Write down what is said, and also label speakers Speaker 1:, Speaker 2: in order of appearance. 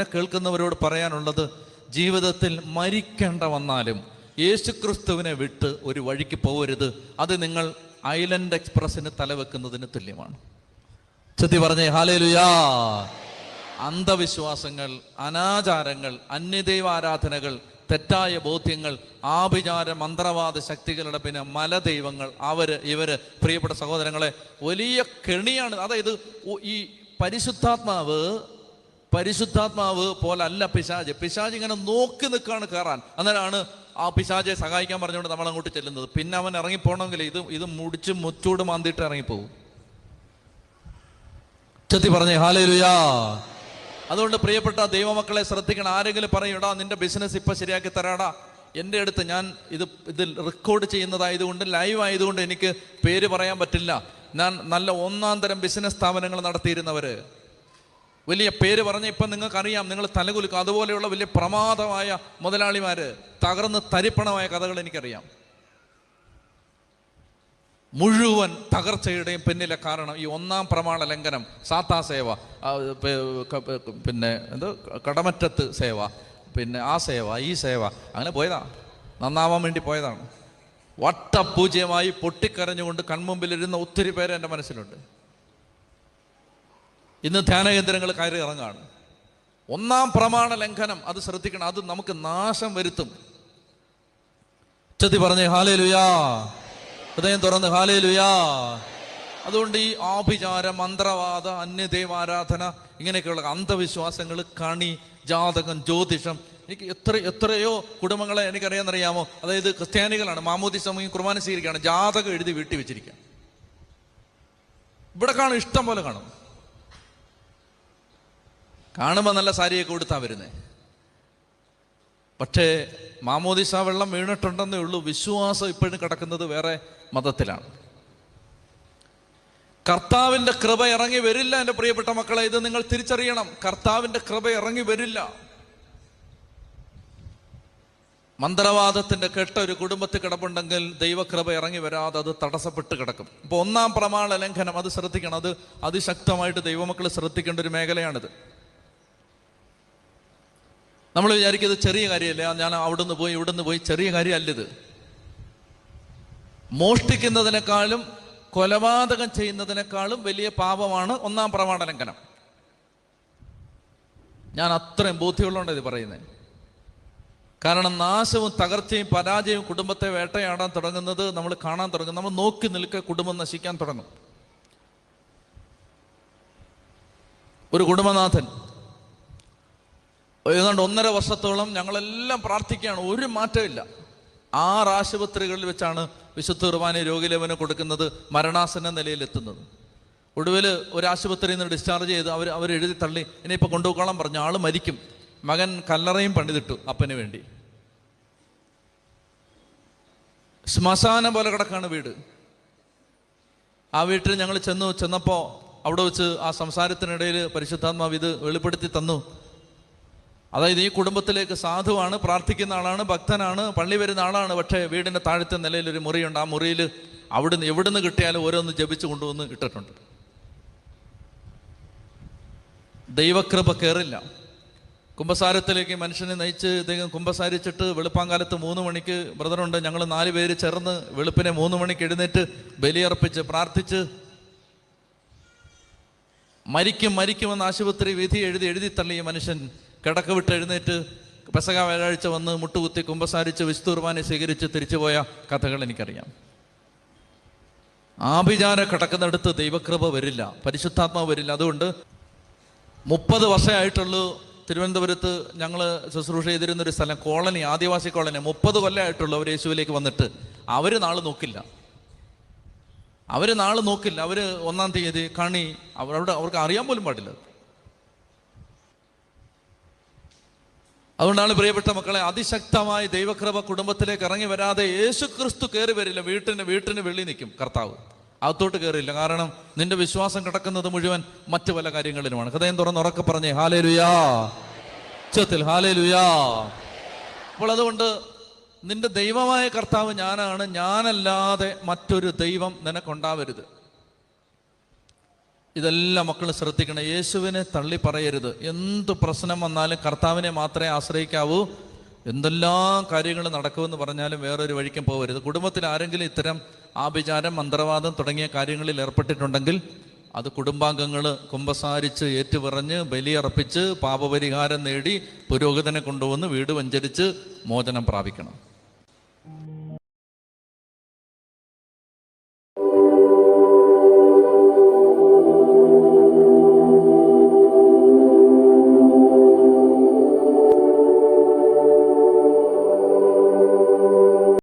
Speaker 1: എന്നെ കേൾക്കുന്നവരോട് പറയാനുള്ളത് ജീവിതത്തിൽ മരിക്കേണ്ട വന്നാലും യേശുക്രിസ്തുവിനെ വിട്ട് ഒരു വഴിക്ക് പോകരുത് അത് നിങ്ങൾ ഐലൻഡ് എക്സ്പ്രസ്സിന് തലവെക്കുന്നതിന് തുല്യമാണ്. ചെത്തി പറഞ്ഞേ ഹാലേലുയാ. അന്ധവിശ്വാസങ്ങൾ അനാചാരങ്ങൾ അന്യദൈവാരാധനകൾ തെറ്റായ ബോധ്യങ്ങൾ ആഭിചാര മന്ത്രവാദ ശക്തികളുടെ പിന്നെ മലദൈവങ്ങൾ അവർ ഇവർ പ്രിയപ്പെട്ട സഹോദരങ്ങളെ വലിയ കെണിയാണ്. അതായത് ഈ പരിശുദ്ധാത്മാവ് പരിശുദ്ധാത്മാവ് പോലല്ല പിശാജ്. പിശാജ് ഇങ്ങനെ നോക്കി നിൽക്കുകയാണ് കയറാൻ. അന്നേരമാണ് ആ പിശാജെ സഹായിക്കാൻ പറഞ്ഞുകൊണ്ട് നമ്മൾ അങ്ങോട്ട് ചെല്ലുന്നത്. പിന്നെ അവൻ ഇറങ്ങിപ്പോണമെങ്കിൽ ഇത് ഇത് മുടിച്ച് മുച്ചൂട് മാന്തിയിട്ട് ഇറങ്ങിപ്പോകും. ചെത്തി പറഞ്ഞേ ഹാലേലുയാ. അതുകൊണ്ട് പ്രിയപ്പെട്ട ദൈവമക്കളെ ശ്രദ്ധിക്കണം. ആരെങ്കിലും പറയൂടാ നിന്റെ ബിസിനസ് ഇപ്പൊ ശരിയാക്കി തരാടാ. എന്റെ അടുത്ത് ഞാൻ ഇത് ഇത് റെക്കോർഡ് ചെയ്യുന്നതായതുകൊണ്ട് ലൈവ് ആയതുകൊണ്ട് എനിക്ക് പേര് പറയാൻ പറ്റില്ല. ഞാൻ നല്ല ഒന്നാം തരം ബിസിനസ് സ്ഥാപനങ്ങൾ നടത്തിയിരുന്നവര്. വലിയ പേര് പറഞ്ഞ ഇപ്പം നിങ്ങൾക്കറിയാം നിങ്ങൾ തലകുലുക്കും. അതുപോലെയുള്ള വലിയ പ്രമാദമായ മുതലാളിമാർ തകർന്ന് തരിപ്പണമായ കഥകൾ എനിക്കറിയാം. മുഴുവൻ തകർച്ചയുടെയും പിന്നിലെ കാരണം ഈ ഒന്നാം പ്രമാണ ലംഘനം സാത്താ സേവ പിന്നെ എന്ത് കടമറ്റത്ത് സേവ പിന്നെ ആ സേവ ഈ സേവ അങ്ങനെ പോയതാ. നന്നാവാൻ വേണ്ടി പോയതാണ്. വട്ടപൂജ്യമായി പൊട്ടിക്കരഞ്ഞുകൊണ്ട് കൺമുമ്പിലിരുന്ന ഒത്തിരി പേര് എന്റെ മനസ്സിലുണ്ട്. ഇന്ന് ധ്യാനകേന്ദ്രങ്ങൾ കയറി ഇറങ്ങാണ്. ഒന്നാം പ്രമാണ ലംഘനം അത് ശ്രദ്ധിക്കണം. അത് നമുക്ക് നാശം വരുത്തും. ചെത്തി പറഞ്ഞേ ഹാലേ ലുയാ ഹൃദയം തുറന്ന് ഹാലേ ലുയാ അതുകൊണ്ട് ഈ ആഭിചാര മന്ത്രവാദ അന്യദൈവാരാധന ഇങ്ങനെയൊക്കെയുള്ള അന്ധവിശ്വാസങ്ങൾ കണി ജാതകം ജ്യോതിഷം എനിക്ക് എത്ര എത്രയോ കുടുംബങ്ങളെ എനിക്കറിയാമെന്നറിയാമോ? അതായത് ക്രിസ്ത്യാനികളാണ് മാമോദി സമയം കുർബാന സ്വീകരിക്കുകയാണ് ജാതകം എഴുതി വീട്ടിൽ വെച്ചിരിക്കുക ഇവിടെ കാണും ഇഷ്ടം പോലെ കാണും. കാണുമ്പോൾ നല്ല സാരിയൊക്കെ കൊടുത്താ വരുന്നേ. പക്ഷേ മാമോദിസ വെള്ളം വീണിട്ടുണ്ടെന്നേ ഉള്ളൂ. വിശ്വാസം ഇപ്പോഴും കിടക്കുന്നത് വേറെ മതത്തിലാണ്. കർത്താവിന്റെ കൃപ ഇറങ്ങി വരില്ല എന്റെ പ്രിയപ്പെട്ട മക്കളെ. ഇത് നിങ്ങൾ തിരിച്ചറിയണം. കർത്താവിന്റെ കൃപ ഇറങ്ങി വരില്ല. മന്ത്രവാദത്തിന്റെ കെട്ട ഒരു കുടുംബത്തിൽ കിടപ്പുണ്ടെങ്കിൽ ദൈവകൃപ ഇറങ്ങി വരാതെ അത് തടസ്സപ്പെട്ട് കിടക്കും. ഇപ്പോൾ ഒന്നാം പ്രമാണ ലംഘനം അത് ശ്രദ്ധിക്കണം. അത് അതിശക്തമായിട്ട് ദൈവമക്കൾ ശ്രദ്ധിക്കേണ്ട ഒരു മേഖലയാണിത്. നമ്മൾ വിചാരിക്കുന്നത് ചെറിയ കാര്യമല്ല? ഞാൻ അവിടുന്ന് പോയി ഇവിടുന്ന് പോയി ചെറിയ കാര്യമല്ലത് മോഷ്ടിക്കുന്നതിനേക്കാളും കൊലപാതകം ചെയ്യുന്നതിനേക്കാളും വലിയ പാപമാണ് ഒന്നാം പ്രമാണലംഘനം. ഞാൻ അത്രയും ബോധ്യമുള്ളതുകൊണ്ട് ഇത് പറയുന്നത്. കാരണം നാശവും തകർച്ചയും പരാജയവും കുടുംബത്തെ വേട്ടയാടാൻ തുടങ്ങുന്നത് നമ്മൾ കാണാൻ തുടങ്ങും. നമ്മൾ നോക്കി നിൽക്കുക കുടുംബം നശിക്കാൻ തുടങ്ങും. ഒരു കുടുംബനാഥൻ ഏതാണ്ട് ഒന്നര വർഷത്തോളം ഞങ്ങളെല്ലാം പ്രാർത്ഥിക്കുകയാണ്. ഒരു മാറ്റമില്ല ആറ് ആശുപത്രികളിൽ വെച്ചാണ് വിശുദ്ധ കുർബാന രോഗിലേവന് കൊടുക്കുന്നത് മരണാസന്ന നിലയിലെത്തുന്നത്. ഒടുവിൽ ഒരു ആശുപത്രിയിൽ നിന്ന് ഡിസ്ചാർജ് ചെയ്ത് അവർ അവർ എഴുതി തള്ളി ഇനിയിപ്പോൾ കൊണ്ടുപോയിക്കോളാൻ പറഞ്ഞു. ആൾ മരിക്കും. മകൻ കല്ലറയും പണിതിട്ടു അപ്പന് വേണ്ടി. ശ്മശാനം പോലെ കിടക്കാണ് വീട്. ആ വീട്ടിൽ ഞങ്ങൾ ചെന്നു ചെന്നപ്പോൾ അവിടെ വെച്ച് ആ സംസാരത്തിനിടയിൽ പരിശുദ്ധാത്മാവ് ഇത് വെളിപ്പെടുത്തി തന്നു. അതായത് ഈ കുടുംബത്തിലേക്ക് സാധുവാണ് പ്രാർത്ഥിക്കുന്ന ആളാണ് ഭക്തനാണ് പള്ളി വരുന്ന ആളാണ്. പക്ഷേ വീടിന്റെ താഴത്തെ നിലയിൽ ഒരു മുറിയുണ്ട്. ആ മുറിയിൽ അവിടുന്ന് എവിടുന്ന് കിട്ടിയാലും ഓരോന്ന് ജപിച്ചു കൊണ്ടുവന്ന് ഇട്ടിട്ടുണ്ട്. ദൈവകൃപ കയറില്ല കുംഭസാരത്തിലേക്ക് മനുഷ്യനെ നയിച്ച് ഇദ്ദേഹം കുംഭസാരിച്ചിട്ട് വെളുപ്പാങ്കാലത്ത് മൂന്ന് മണിക്ക് ബ്രദറുണ്ട്. ഞങ്ങൾ നാല് പേര് ചേർന്ന് വെളുപ്പിനെ മൂന്ന് മണിക്ക് എഴുന്നേറ്റ് ബലിയർപ്പിച്ച് പ്രാർത്ഥിച്ച് മരിക്കും മരിക്കുമെന്ന് ആശുപത്രി വിധി എഴുതി എഴുതി തള്ളിയ മനുഷ്യൻ കിടക്ക വിട്ട് എഴുന്നേറ്റ് പെസക വ്യാഴാഴ്ച വന്ന് മുട്ടുകുത്തി കുമ്പസാരിച്ച് വിസ്തുർബാനെ സ്വീകരിച്ച് തിരിച്ചുപോയ കഥകൾ എനിക്കറിയാം. ആഭിചാര കിടക്കുന്നിടത്ത് ദൈവകൃപ വരില്ല പരിശുദ്ധാത്മാവ് വരില്ല. അതുകൊണ്ട് മുപ്പത് വർഷമായിട്ടുള്ളൂ തിരുവനന്തപുരത്ത് ഞങ്ങൾ ശുശ്രൂഷ ചെയ്തിരുന്നൊരു സ്ഥലം കോളനി ആദിവാസി കോളനി. മുപ്പത് കൊല്ലമായിട്ടുള്ളൂ അവർ യേശുവിലേക്ക് വന്നിട്ട്. അവർ നാൾ നോക്കില്ല. അവർ നാൾ നോക്കില്ല. അവർ ഒന്നാം തീയതി കണി അവരവിടെ അവർക്ക് അറിയാൻ പോലും പാടില്ല. അതുകൊണ്ടാണ് പ്രിയപ്പെട്ട മക്കളെ അതിശക്തമായ ദൈവകൃപ കുടുംബത്തിലേക്ക് ഇറങ്ങി വരാതെ യേശു ക്രിസ്തു കയറി വരില്ല. വീട്ടിന് വീട്ടിന് വെള്ളി നിൽക്കും കർത്താവ്. അകത്തോട്ട് കയറില്ല കാരണം നിന്റെ വിശ്വാസം കിടക്കുന്നത് മുഴുവൻ മറ്റു പല കാര്യങ്ങളിലുമാണ്. ഹൃദയം തുറന്ന് ഉറക്കെ പറഞ്ഞേ ഹാലേ ലുയാ ഉച്ചത്തിൽ ഹാലേ ലുയാ അപ്പോൾ അതുകൊണ്ട് നിന്റെ ദൈവമായ കർത്താവ് ഞാനാണ്. ഞാനല്ലാതെ മറ്റൊരു ദൈവം നിനക്കുണ്ടാവരുത്. ഇതെല്ലാം മക്കൾ ശ്രദ്ധിക്കണം. യേശുവിനെ തള്ളി പറയരുത്. എന്ത് പ്രശ്നം വന്നാലും കർത്താവിനെ മാത്രമേ ആശ്രയിക്കാവൂ. എന്തെല്ലാം കാര്യങ്ങൾ നടക്കുമെന്ന് പറഞ്ഞാലും വേറൊരു വഴിക്കും പോകരുത്. കുടുംബത്തിൽ ആരെങ്കിലും ഇത്തരം ആഭിചാരം മന്ത്രവാദം തുടങ്ങിയ കാര്യങ്ങളിൽ ഏർപ്പെട്ടിട്ടുണ്ടെങ്കിൽ അത് കുടുംബാംഗങ്ങൾ കുമ്പസാരിച്ച് ഏറ്റുപറഞ്ഞ് ബലിയർപ്പിച്ച് പാപപരിഹാരം നേടി പുരോഹിതനെ കൊണ്ടുവന്ന് വീട് വഞ്ചരിച്ച് മോചനം പ്രാപിക്കണം.